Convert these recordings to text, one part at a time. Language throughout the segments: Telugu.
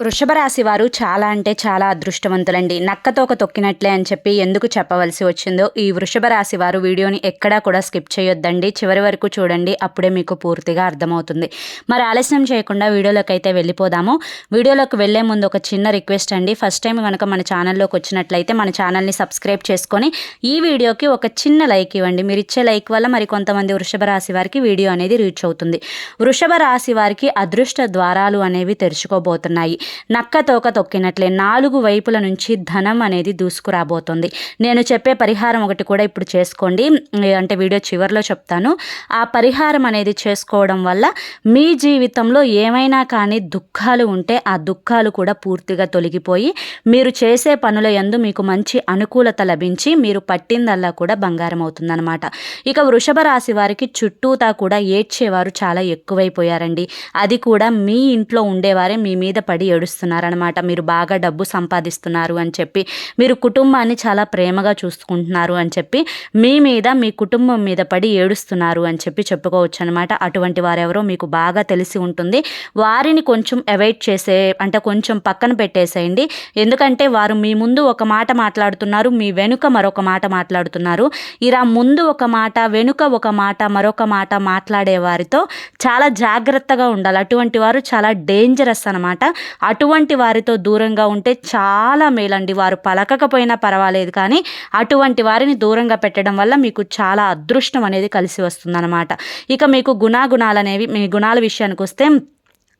వృషభ రాశి వారు చాలా అంటే చాలా అదృష్టవంతులండి. నక్కతోక తొక్కినట్లే అని చెప్పి ఎందుకు చెప్పవలసి వచ్చిందో ఈ వృషభ రాశి వారు వీడియోని ఎక్కడా కూడా స్కిప్ చేయొద్దండి. చివరి వరకు చూడండి అప్పుడే మీకు పూర్తిగా అర్థమవుతుంది. మరి ఆలస్యం చేయకుండా వీడియోలోకి అయితే వెళ్ళిపోదాము. వీడియోలోకి వెళ్ళే ముందు ఒక చిన్న రిక్వెస్ట్ అండి. ఫస్ట్ టైం కనుక మన ఛానల్లోకి వచ్చినట్లయితే మన ఛానల్ని సబ్స్క్రైబ్ చేసుకొని ఈ వీడియోకి ఒక చిన్న లైక్ ఇవ్వండి. మీరు ఇచ్చే లైక్ వల్ల మరి కొంతమంది వృషభ రాశి వారికి వీడియో అనేది రీచ్ అవుతుంది. వృషభ రాశి వారికి అదృష్ట ద్వారాలు అనేవి తెరుచుకోబోతున్నాయి. నక్క తోక తొక్కినట్లే. నాలుగు వైపుల నుంచి ధనం అనేది దూసుకురాబోతుంది. నేను చెప్పే పరిహారం ఒకటి కూడా ఇప్పుడు చేసుకోండి. అంటే వీడియో చివరిలో చెప్తాను. ఆ పరిహారం అనేది చేసుకోవడం వల్ల మీ జీవితంలో ఏమైనా కానీ దుఃఖాలు ఉంటే ఆ దుఃఖాలు కూడా పూర్తిగా తొలగిపోయి మీరు చేసే పనుల యందు మీకు మంచి అనుకూలత లభించి మీరు పట్టిందల్లా కూడా బంగారం అవుతుందన్నమాట. ఇక వృషభ రాశి వారికి చుట్టూతా కూడా ఏడ్చేవారు చాలా ఎక్కువైపోయారండి. అది కూడా మీ ఇంట్లో ఉండేవారే మీ మీద పడి ఏడుస్తున్నారనమాట మీరు బాగా డబ్బు సంపాదిస్తున్నారు అని చెప్పి మీరు కుటుంబాన్ని చాలా ప్రేమగా చూసుకుంటున్నారు అని చెప్పి మీ మీద మీ కుటుంబం మీద పడి ఏడుస్తున్నారు అని చెప్పి చెప్పుకోవచ్చు అనమాట అటువంటి వారెవరో మీకు బాగా తెలిసి ఉంటుంది. వారిని కొంచెం అవాయిడ్ చేసే అంటే కొంచెం పక్కన పెట్టేసేయండి. ఎందుకంటే వారు మీ ముందు ఒక మాట మాట్లాడుతున్నారు మీ వెనుక మరొక మాట మాట్లాడుతున్నారు. ఇలా ముందు ఒక మాట వెనుక ఒక మాట మరొక మాట మాట్లాడే వారితో చాలా జాగ్రత్తగా ఉండాలి. అటువంటి వారు చాలా డేంజరస్ అనమాట అటువంటి వారితో దూరంగా ఉంటే చాలా మేలండి. వారు పలకకపోయినా పర్వాలేదు కానీ అటువంటి వారిని దూరంగా పెట్టడం వల్ల మీకు చాలా అదృష్టం అనేది కలిసి వస్తుందన్నమాట. ఇక మీకు గుణాగుణాలు అనేవి మీ గుణాల విషయానికి వస్తే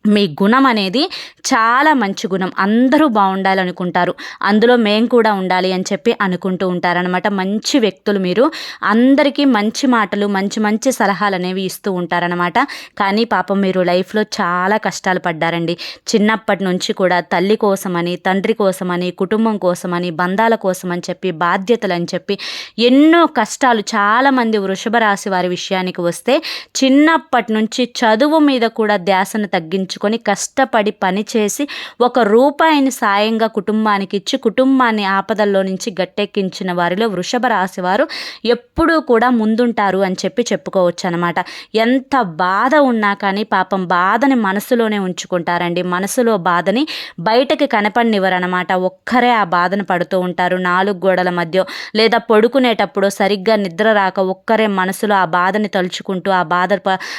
మీ గుణం అనేది చాలా మంచి గుణం. అందరూ బాగుండాలనుకుంటారు. అందులో మేం కూడా ఉండాలి అని చెప్పి అనుకుంటూ ఉంటారనమాట మంచి వ్యక్తులు మీరు. అందరికీ మంచి మాటలు మంచి మంచి సలహాలు అనేవి ఇస్తూ ఉంటారనమాట కానీ పాపం మీరు లైఫ్లో చాలా కష్టాలు పడ్డారండి. చిన్నప్పటి నుంచి కూడా తల్లి కోసమని తండ్రి కోసమని కుటుంబం కోసమని బంధాల కోసం అని చెప్పి బాధ్యతలు అని చెప్పి ఎన్నో కష్టాలు చాలామంది వృషభ రాశి వారి విషయానికి వస్తే చిన్నప్పటి నుంచి చదువు మీద కూడా ధ్యాసను తగ్గించు తెచ్చుకొని కష్టపడి పనిచేసి ఒక రూపాయిని సాయంగా కుటుంబానికి ఇచ్చి కుటుంబాన్ని ఆపదల్లో నుంచి గట్టెక్కించిన వారిలో వృషభ రాశి వారు ఎప్పుడూ కూడా ముందుంటారు అని చెప్పి చెప్పుకోవచ్చు అనమాట ఎంత బాధ ఉన్నా కానీ పాపం బాధని మనసులోనే ఉంచుకుంటారండి. మనసులో బాధని బయటకి కనపడినివ్వరనమాట ఒక్కరే ఆ బాధను పడుతూ ఉంటారు. నాలుగు గోడల మధ్య లేదా పడుకునేటప్పుడు సరిగ్గా నిద్ర రాక ఒక్కరే మనసులో ఆ బాధని తలుచుకుంటూ ఆ బాధ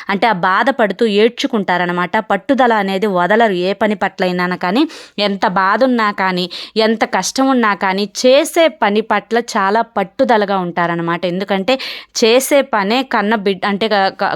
అంటే ఆ బాధపడుతూ ఏడ్చుకుంటారనమాట పట్టుదల పట్టుదల అనేది వదలరు. ఏ పని పట్లైనా కానీ ఎంత బాధ ఉన్నా కానీ ఎంత కష్టం ఉన్నా కానీ చేసే పని పట్ల చాలా పట్టుదలగా ఉంటారనమాట ఎందుకంటే చేసే పనే కన్న బిడ్డ అంటే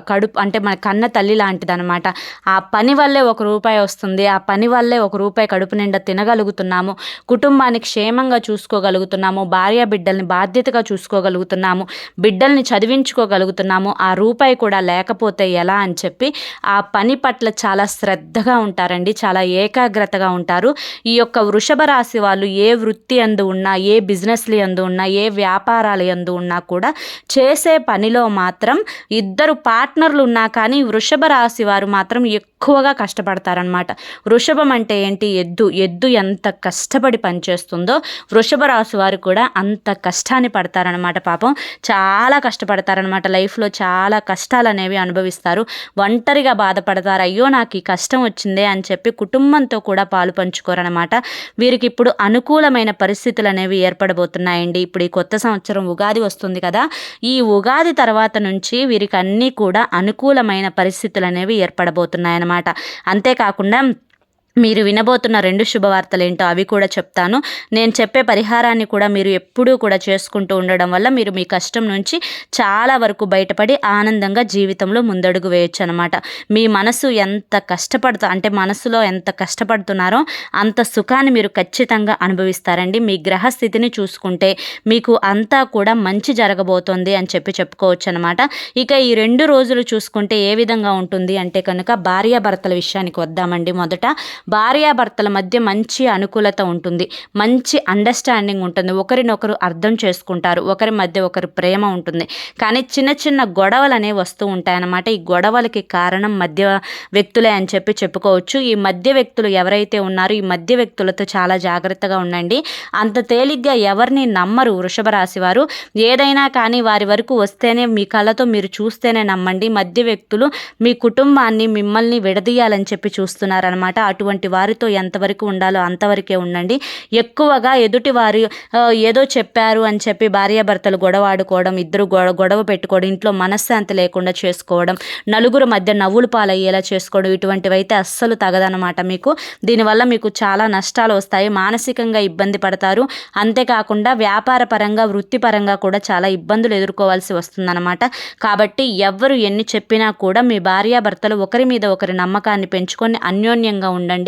కడుపు అంటే మన కన్న తల్లి లాంటిది అనమాట ఆ పని వల్లే ఒక రూపాయి వస్తుంది. ఆ పని వల్లే ఒక రూపాయి కడుపు నిండా తినగలుగుతున్నాము. కుటుంబాన్ని క్షేమంగా చూసుకోగలుగుతున్నాము. భార్య బిడ్డల్ని బాధ్యతగా చూసుకోగలుగుతున్నాము. బిడ్డల్ని చదివించుకోగలుగుతున్నాము. ఆ రూపాయి కూడా లేకపోతే ఎలా అని చెప్పి ఆ పని పట్ల చాలా శ్రద్ధ శ్రద్ధగా ఉంటారండి. చాలా ఏకాగ్రతగా ఉంటారు. ఈ యొక్క వృషభ రాశి వాళ్ళు ఏ వృత్తి అందు ఉన్నా ఏ బిజినెస్లు ఎందు ఉన్నా ఏ వ్యాపారాలు ఎందు ఉన్నా కూడా చేసే పనిలో మాత్రం ఇద్దరు పార్ట్నర్లు ఉన్నా కానీ వృషభ రాశి వారు మాత్రం ఎక్కువగా కష్టపడతారనమాట వృషభం అంటే ఏంటి? ఎద్దు. ఎద్దు ఎంత కష్టపడి పనిచేస్తుందో వృషభ రాశి వారు కూడా అంత కష్టాన్ని పడతారనమాట పాపం. చాలా కష్టపడతారనమాట లైఫ్లో చాలా కష్టాలు అనేవి అనుభవిస్తారు. ఒంటరిగా బాధపడతారు. అయ్యో నాకు ఈ కష్టం కష్టం వచ్చిందే అని చెప్పి కుటుంబంతో కూడా పాలు పంచుకోరనమాట వీరికి ఇప్పుడు అనుకూలమైన పరిస్థితులు అనేవి ఏర్పడబోతున్నాయండి. ఇప్పుడు ఈ కొత్త సంవత్సరం ఉగాది వస్తుంది కదా ఈ ఉగాది తర్వాత నుంచి వీరికి అన్నీ కూడా అనుకూలమైన పరిస్థితులు అనేవి ఏర్పడబోతున్నాయన్నమాట. అంతేకాకుండా మీరు వినబోతున్న రెండు శుభవార్తలు ఏంటో అవి కూడా చెప్తాను. నేను చెప్పే పరిహారాన్ని కూడా మీరు ఎప్పుడూ కూడా చేసుకుంటూ ఉండడం వల్ల మీరు మీ కష్టం నుంచి చాలా వరకు బయటపడి ఆనందంగా జీవితంలో ముందడుగు వేయొచ్చు అనమాట మీ మనసు ఎంత కష్టపడుతా అంటే మనసులో ఎంత కష్టపడుతున్నారో అంత సుఖాన్ని మీరు ఖచ్చితంగా అనుభవిస్తారండి. మీ గ్రహస్థితిని చూసుకుంటే మీకు అంతా కూడా మంచి జరగబోతోంది అని చెప్పి చెప్పుకోవచ్చు అనమాట ఇక ఈ రెండు రోజులు చూసుకుంటే ఏ విధంగా ఉంటుంది అంటే కనుక భార్యాభర్తల విషయానికి వద్దామండి మొదట. భార్యాభర్తల మధ్య మంచి అనుకూలత ఉంటుంది. మంచి అండర్స్టాండింగ్ ఉంటుంది. ఒకరినొకరు అర్థం చేసుకుంటారు. ఒకరి మధ్య ఒకరి ప్రేమ ఉంటుంది. కానీ చిన్న చిన్న గొడవలు అనేవి వస్తూ ఉంటాయన్నమాట. ఈ గొడవలకి కారణం మధ్య వ్యక్తులే అని చెప్పి చెప్పుకోవచ్చు. ఈ మధ్య వ్యక్తులు ఎవరైతే ఉన్నారో ఈ మధ్య వ్యక్తులతో చాలా జాగ్రత్తగా ఉండండి. అంత తేలిగ్గా ఎవరిని నమ్మరు వృషభ రాశి వారు. ఏదైనా కానీ వారి వరకు వస్తేనే మీ కళ్ళతో మీరు చూస్తేనే నమ్మండి. మధ్య వ్యక్తులు మీ కుటుంబాన్ని మిమ్మల్ని విడదీయాలని చెప్పి చూస్తున్నారనమాట అటువంటి అటువంటి వారితో ఎంతవరకు ఉండాలో అంతవరకే ఉండండి. ఎక్కువగా ఎదుటి వారు ఏదో చెప్పారు అని చెప్పి భార్యాభర్తలు గొడవ ఆడుకోవడం ఇద్దరు గొడవ పెట్టుకోవడం ఇంట్లో మనశ్శాంతి లేకుండా చేసుకోవడం నలుగురు మధ్య నవ్వులు పాలయ్యేలా చేసుకోవడం ఇటువంటివి అయితే అస్సలు తగదనమాట మీకు. దీనివల్ల మీకు చాలా నష్టాలు వస్తాయి మానసికంగా ఇబ్బంది పడతారు. అంతేకాకుండా వ్యాపార పరంగా వృత్తిపరంగా కూడా చాలా ఇబ్బందులు ఎదుర్కోవాల్సి వస్తుందన్నమాట. కాబట్టి ఎవ్వరు ఎన్ని చెప్పినా కూడా మీ భార్యాభర్తలు ఒకరి మీద ఒకరి నమ్మకాన్ని పెంచుకొని అన్యోన్యంగా ఉండండి.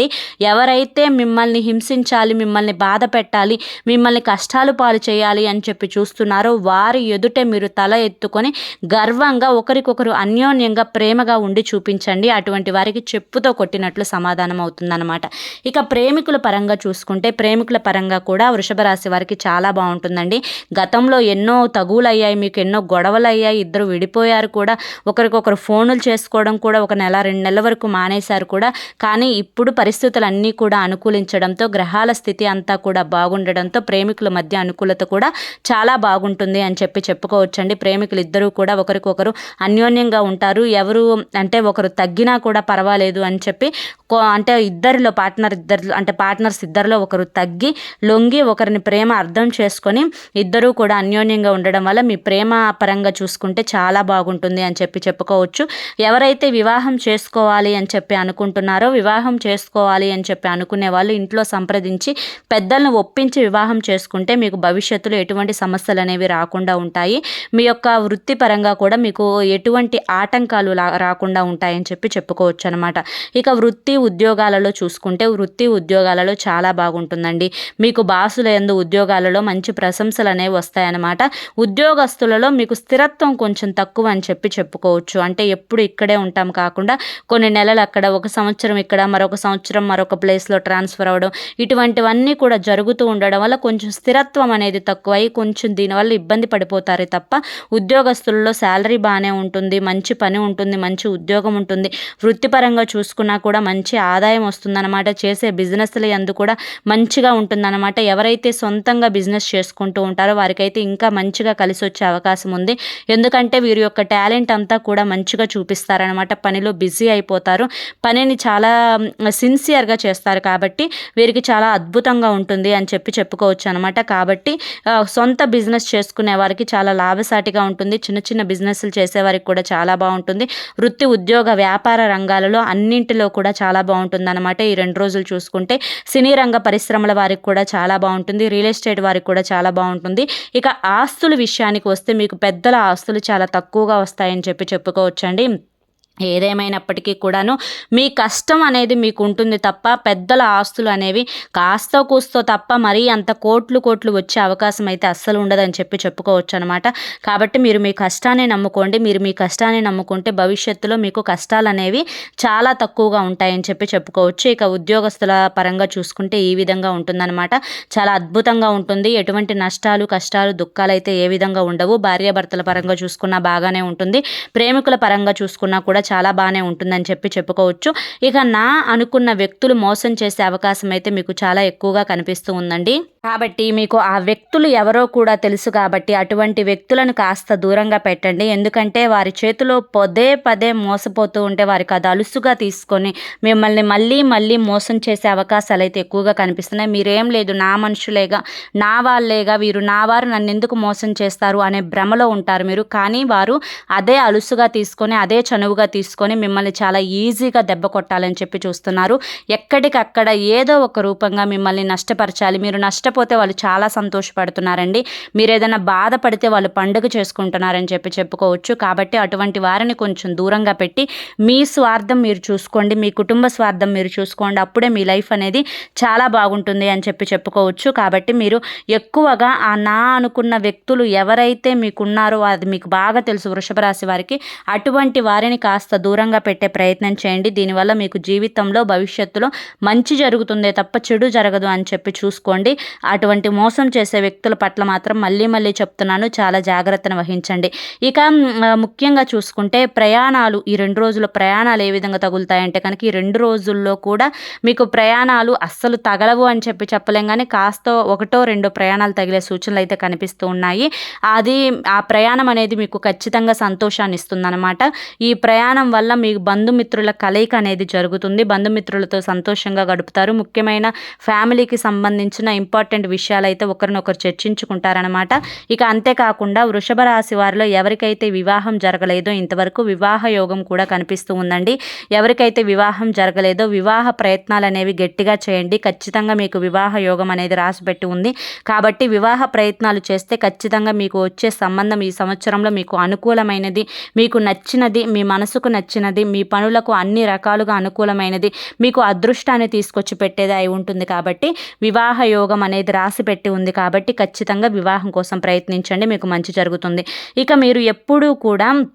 ఎవరైతే మిమ్మల్ని హింసించాలి మిమ్మల్ని బాధ పెట్టాలి మిమ్మల్ని కష్టాలు పాలు చేయాలి అని చెప్పి చూస్తున్నారో వారి ఎదుటే మీరు తల ఎత్తుకొని గర్వంగా ఒకరికొకరు అన్యోన్యంగా ప్రేమగా ఉండి చూపించండి. అటువంటి వారికి చెప్పుతో కొట్టినట్లు సమాధానం అవుతుందన్నమాట. ఇక ప్రేమికుల పరంగా చూసుకుంటే ప్రేమికుల పరంగా కూడా వృషభ రాశి వారికి చాలా బాగుంటుందండి. గతంలో ఎన్నో తగువులు అయ్యాయి మీకు ఎన్నో గొడవలు అయ్యాయి ఇద్దరు విడిపోయారు కూడా. ఒకరికొకరు ఫోనులు చేసుకోవడం కూడా ఒక నెల రెండు నెలల వరకు మానేశారు కూడా. కానీ ఇప్పుడు పరిస్థితులు అన్నీ కూడా అనుకూలించడంతో గ్రహాల స్థితి అంతా కూడా బాగుండడంతో ప్రేమికుల మధ్య అనుకూలత కూడా చాలా బాగుంటుంది అని చెప్పి చెప్పుకోవచ్చండి. ప్రేమికులు ఇద్దరూ కూడా ఒకరికొకరు అన్యోన్యంగా ఉంటారు. ఎవరు అంటే ఒకరు తగ్గినా కూడా పర్వాలేదు అని చెప్పి అంటే ఇద్దరిలో పార్ట్నర్ ఇద్దరు అంటే పార్ట్నర్స్ ఇద్దరిలో ఒకరు తగ్గి లొంగి ఒకరిని ప్రేమ అర్థం చేసుకొని ఇద్దరూ కూడా అన్యోన్యంగా ఉండడం వల్ల మీ ప్రేమ పరంగా చూసుకుంటే చాలా బాగుంటుంది అని చెప్పి చెప్పుకోవచ్చు. ఎవరైతే వివాహం చేసుకోవాలి అని చెప్పి అనుకుంటున్నారో వివాహం చేసుకోవాలి అని చెప్పి అనుకునే వాళ్ళు ఇంట్లో సంప్రదించి పెద్దలను ఒప్పించి వివాహం చేసుకుంటే మీకు భవిష్యత్తులో ఎటువంటి సమస్యలు అనేవి రాకుండా ఉంటాయి. మీ యొక్క వృత్తిపరంగా కూడా మీకు ఎటువంటి ఆటంకాలు రాకుండా ఉంటాయని చెప్పి చెప్పుకోవచ్చు అనమాట ఇక వృత్తి ఉద్యోగాలలో చూసుకుంటే వృత్తి ఉద్యోగాలలో చాలా బాగుంటుందండి. మీకు బాసుల ఎందు ఉద్యోగాలలో మంచి ప్రశంసలు అనేవి వస్తాయన్నమాట. ఉద్యోగస్తులలో మీకు స్థిరత్వం కొంచెం తక్కువ అని చెప్పి చెప్పుకోవచ్చు. అంటే ఎప్పుడు ఇక్కడే ఉంటాం కాకుండా కొన్ని నెలలు అక్కడ ఒక సంవత్సరం ఇక్కడ మరొక సంవత్సరం మరొక ప్లేస్లో ట్రాన్స్ఫర్ అవ్వడం ఇటువంటివన్నీ కూడా జరుగుతూ ఉండడం వల్ల కొంచెం స్థిరత్వం అనేది తక్కువై కొంచెం దీనివల్ల ఇబ్బంది పడిపోతారే తప్ప ఉద్యోగస్తులలో శాలరీ బాగానే ఉంటుంది మంచి పని ఉంటుంది మంచి ఉద్యోగం ఉంటుంది. వృత్తిపరంగా చూసుకున్నా కూడా మంచి మంచి ఆదాయం వస్తుందన్నమాట. చేసే బిజినెస్ల ఎందు కూడా మంచిగా ఉంటుందన్నమాట. ఎవరైతే సొంతంగా బిజినెస్ చేసుకుంటూ ఉంటారో వారికైతే ఇంకా మంచిగా కలిసి వచ్చే అవకాశం ఉంది. ఎందుకంటే వీరి యొక్క టాలెంట్ అంతా కూడా మంచిగా చూపిస్తారనమాట పనిలో బిజీ అయిపోతారు. పనిని చాలా సిన్సియర్గా చేస్తారు కాబట్టి వీరికి చాలా అద్భుతంగా ఉంటుంది అని చెప్పి చెప్పుకోవచ్చు అనమాట కాబట్టి సొంత బిజినెస్ చేసుకునే వారికి చాలా లాభసాటిగా ఉంటుంది. చిన్న చిన్న బిజినెస్లు చేసేవారికి కూడా చాలా బాగుంటుంది. వృత్తి ఉద్యోగ వ్యాపార రంగాలలో అన్నింటిలో కూడా చాలా బాగుంటుంది అనమాట ఈ రెండు రోజులు చూసుకుంటే సినీ రంగ పరిశ్రమల వారికి కూడా చాలా బాగుంటుంది. రియల్ ఎస్టేట్ వారికి కూడా చాలా బాగుంటుంది. ఇక ఆస్తుల విషయానికి వస్తే మీకు పెద్దల ఆస్తులు చాలా తక్కువగా వస్తాయని చెప్పి చెప్పుకోవచ్చండి. ఏదేమైనప్పటికీ కూడాను మీ కష్టం అనేది మీకు ఉంటుంది తప్ప పెద్దల ఆస్తులు అనేవి కాస్త కూస్తో తప్ప మరీ అంత కోట్లు కోట్లు వచ్చే అవకాశం అయితే అస్సలు ఉండదని చెప్పి చెప్పుకోవచ్చు అనమాట కాబట్టి మీరు మీ కష్టాన్ని నమ్ముకోండి. మీరు మీ కష్టాన్ని నమ్ముకుంటే భవిష్యత్తులో మీకు కష్టాలు అనేవి చాలా తక్కువగా ఉంటాయని చెప్పి చెప్పుకోవచ్చు. ఇక ఉద్యోగస్తుల పరంగా చూసుకుంటే ఈ విధంగా ఉంటుందన్నమాట. చాలా అద్భుతంగా ఉంటుంది. ఎటువంటి నష్టాలు కష్టాలు దుఃఖాలు అయితే ఏ విధంగా ఉండవు. భార్యాభర్తల పరంగా చూసుకున్నా బాగానే ఉంటుంది. ప్రేమికుల పరంగా చూసుకున్నా కూడా చాలా బాగానే ఉంటుందని చెప్పి చెప్పుకోవచ్చు. ఇక నా అనుకున్న వ్యక్తులు మోసం చేసే అవకాశం అయితే మీకు చాలా ఎక్కువగా కనిపిస్తూ ఉందండి. కాబట్టి మీకు ఆ వ్యక్తులు ఎవరో కూడా తెలుసు కాబట్టి అటువంటి వ్యక్తులను కాస్త దూరంగా పెట్టండి. ఎందుకంటే వారి చేతిలో పదే పదే మోసపోతూ ఉంటే వారికి అది అలుసుగా తీసుకొని మిమ్మల్ని మళ్ళీ మళ్ళీ మోసం చేసే అవకాశాలు అయితే ఎక్కువగా కనిపిస్తున్నాయి. మీరేం లేదు నా మనుషులేగా నా వాళ్ళేగా వీరు నా వారు నన్ను ఎందుకు మోసం చేస్తారు అనే భ్రమలో ఉంటారు మీరు. కానీ వారు అదే అలుసుగా తీసుకొని అదే చనువుగా తీసుకొని మిమ్మల్ని చాలా ఈజీగా దెబ్బ కొట్టాలని చెప్పి చూస్తున్నారు. ఎక్కడికక్కడ ఏదో ఒక రూపంగా మిమ్మల్ని నష్టపరచాలి. మీరు నష్ట నిద్రపోతే వాళ్ళు చాలా సంతోషపడుతున్నారండి. మీరు ఏదైనా బాధపడితే వాళ్ళు పండుగ చేసుకుంటున్నారని చెప్పి చెప్పుకోవచ్చు. కాబట్టి అటువంటి వారిని కొంచెం దూరంగా పెట్టి మీ స్వార్థం మీరు చూసుకోండి. మీ కుటుంబ స్వార్థం మీరు చూసుకోండి. అప్పుడే మీ లైఫ్ అనేది చాలా బాగుంటుంది అని చెప్పి చెప్పుకోవచ్చు. కాబట్టి మీరు ఎక్కువగా ఆ నా అనుకున్న వ్యక్తులు ఎవరైతే మీకున్నారో అది మీకు బాగా తెలుసు వృషభ రాశి వారికి అటువంటి వారిని కాస్త దూరంగా పెట్టే ప్రయత్నం చేయండి. దీనివల్ల మీకు జీవితంలో భవిష్యత్తులో మంచి జరుగుతుందే తప్ప చెడు జరగదు అని చెప్పి చూసుకోండి. అటువంటి మోసం చేసే వ్యక్తుల పట్ల మాత్రం మళ్ళీ మళ్ళీ చెప్తున్నాను. చాలా జాగ్రత్తను వహించండి. ఇక ముఖ్యంగా చూసుకుంటే ప్రయాణాలు ఈ రెండు రోజుల ప్రయాణాలు ఏ విధంగా తగులుతాయంటే కనుక ఈ రెండు రోజుల్లో కూడా మీకు ప్రయాణాలు అస్సలు తగలవు అని చెప్పి చెప్పలేం. కానీ కాస్త ఒకటో రెండో ప్రయాణాలు తగిలే సూచనలు అయితే కనిపిస్తూ ఉన్నాయి. అది ఆ ప్రయాణం అనేది మీకు ఖచ్చితంగా సంతోషాన్ని ఇస్తుందన్నమాట. ఈ ప్రయాణం వల్ల మీ బంధుమిత్రుల కలయిక అనేది జరుగుతుంది. బంధుమిత్రులతో సంతోషంగా గడుపుతారు. ముఖ్యమైన ఫ్యామిలీకి సంబంధించిన ఇంపార్టెంట్ విషయాలు అయితే ఒకరినొకరు చర్చించుకుంటారనమాట ఇక అంతేకాకుండా వృషభ రాశి వారిలో ఎవరికైతే వివాహం జరగలేదో ఇంతవరకు వివాహ యోగం కూడా కనిపిస్తూ ఉందండి. ఎవరికైతే వివాహం జరగలేదో వివాహ ప్రయత్నాలు అనేవి గట్టిగా చేయండి. ఖచ్చితంగా మీకు వివాహ యోగం అనేది రాసిపెట్టి ఉంది. కాబట్టి వివాహ ప్రయత్నాలు చేస్తే ఖచ్చితంగా మీకు వచ్చే సంబంధం ఈ సంవత్సరంలో మీకు అనుకూలమైనది మీకు నచ్చినది మీ మనసుకు నచ్చినది మీ పనులకు అన్ని రకాలుగా అనుకూలమైనది మీకు అదృష్టాన్ని తీసుకొచ్చి పెట్టేది అయి ఉంటుంది. కాబట్టి వివాహ యోగం అనేది రాసి పెట్టి ఉంది కాబట్టి ఖచ్చితంగా వివాహం కోసం ప్రయత్నించండి మీకు మంచి జరుగుతుంది. ఇక మీరు ఎప్పుడూ కూడా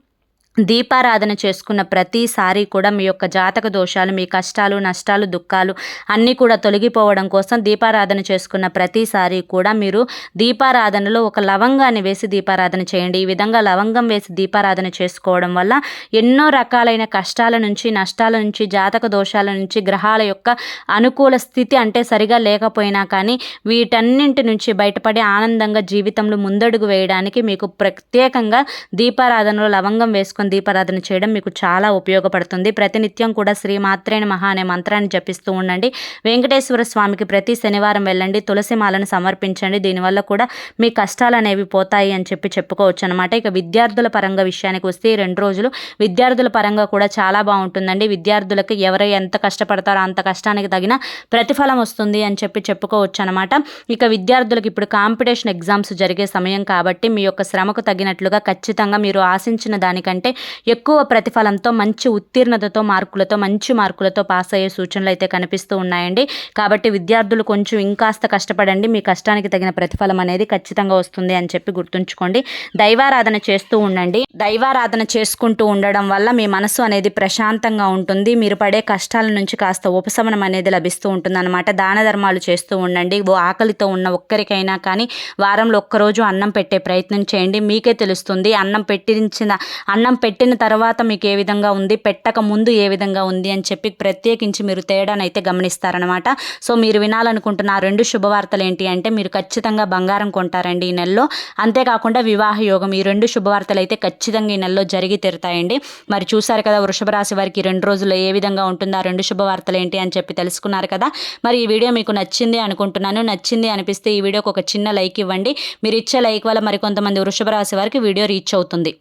దీపారాధన చేసుకున్న ప్రతిసారి కూడా మీ యొక్క జాతక దోషాలు మీ కష్టాలు నష్టాలు దుఃఖాలు అన్నీ కూడా తొలగిపోవడం కోసం దీపారాధన చేసుకున్న ప్రతిసారి కూడా మీరు దీపారాధనలో ఒక లవంగాన్ని వేసి దీపారాధన చేయండి. ఈ విధంగా లవంగం వేసి దీపారాధన చేసుకోవడం వల్ల ఎన్నో రకాలైన కష్టాల నుంచి నష్టాల నుంచి జాతక దోషాల నుంచి గ్రహాల యొక్క అనుకూల స్థితి అంటే సరిగా లేకపోయినా కానీ వీటన్నింటి నుంచి బయటపడి ఆనందంగా జీవితంలో ముందడుగు వేయడానికి మీకు ప్రత్యేకంగా దీపారాధనలో లవంగం వేసుకొని దీపారాధన చేయడం మీకు చాలా ఉపయోగపడుతుంది. ప్రతినిత్యం కూడా శ్రీ మాత్రేణ మహా అనే మంత్రాన్ని జపిస్తూ ఉండండి. వెంకటేశ్వర స్వామికి ప్రతి శనివారం వెళ్ళండి. తులసి మాలను సమర్పించండి. దీనివల్ల కూడా మీ కష్టాలు అనేవి పోతాయి అని చెప్పి చెప్పుకోవచ్చు అనమాట ఇక విద్యార్థుల పరంగా విషయానికి వస్తే రెండు రోజులు విద్యార్థుల పరంగా కూడా చాలా బాగుంటుందండి. విద్యార్థులకు ఎవరు ఎంత కష్టపడతారో అంత కష్టానికి తగిన ప్రతిఫలం వస్తుంది అని చెప్పి చెప్పుకోవచ్చు అనమాట ఇక విద్యార్థులకు ఇప్పుడు కాంపిటీషన్ ఎగ్జామ్స్ జరిగే సమయం కాబట్టి మీ యొక్క శ్రమకు తగినట్లుగా ఖచ్చితంగా మీరు ఆశించిన దానికంటే ఎక్కువ ప్రతిఫలంతో మంచి ఉత్తీర్ణతతో మార్కులతో మంచి మార్కులతో పాస్ అయ్యే సూచనలు అయితే కనిపిస్తూ ఉన్నాయండి. కాబట్టి విద్యార్థులు కొంచెం ఇంకాస్త కష్టపడండి. మీ కష్టానికి తగిన ప్రతిఫలం అనేది ఖచ్చితంగా వస్తుంది అని చెప్పి గుర్తుంచుకోండి. దైవారాధన చేస్తూ ఉండండి. దైవారాధన చేసుకుంటూ ఉండడం వల్ల మీ మనసు అనేది ప్రశాంతంగా ఉంటుంది. మీరు పడే కష్టాల నుంచి కాస్త ఉపశమనం అనేది లభిస్తూ ఉంటుంది అనమాట దాన ధర్మాలు చేస్తూ ఉండండి. ఓ ఆకలితో ఉన్న ఒక్కరికైనా కానీ వారంలో ఒక్కరోజు అన్నం పెట్టే ప్రయత్నం చేయండి. మీకే తెలుస్తుంది. అన్నం పెట్టించిన అన్నం పెట్టిన తర్వాత మీకు ఏ విధంగా ఉంది పెట్టక ముందు ఏ విధంగా ఉంది అని చెప్పి ప్రత్యేకించి మీరు తేడానైతే గమనిస్తారనమాట సో మీరు వినాలనుకుంటున్న ఆ రెండు శుభవార్తలు ఏంటి అంటే మీరు ఖచ్చితంగా బంగారం కొంటారండి ఈ నెలలో. అంతేకాకుండా వివాహ యోగం ఈ రెండు శుభవార్తలు అయితే ఖచ్చితంగా ఈ నెలలో జరిగి తీరుతాయండి. మరి చూసారు కదా వృషభ రాశి వారికి రెండు రోజుల్లో ఏ విధంగా ఉంటుందో ఆ రెండు శుభవార్తలు ఏంటి అని చెప్పి తెలుసుకున్నారు కదా. మరి ఈ వీడియో మీకు నచ్చింది అనుకుంటున్నాను. నచ్చింది అనిపిస్తే ఈ వీడియోకి ఒక చిన్న లైక్ ఇవ్వండి. మీరు ఇచ్చే లైక్ వల్ల మరికొంతమంది వృషభ రాశి వారికి వీడియో రీచ్ అవుతుంది.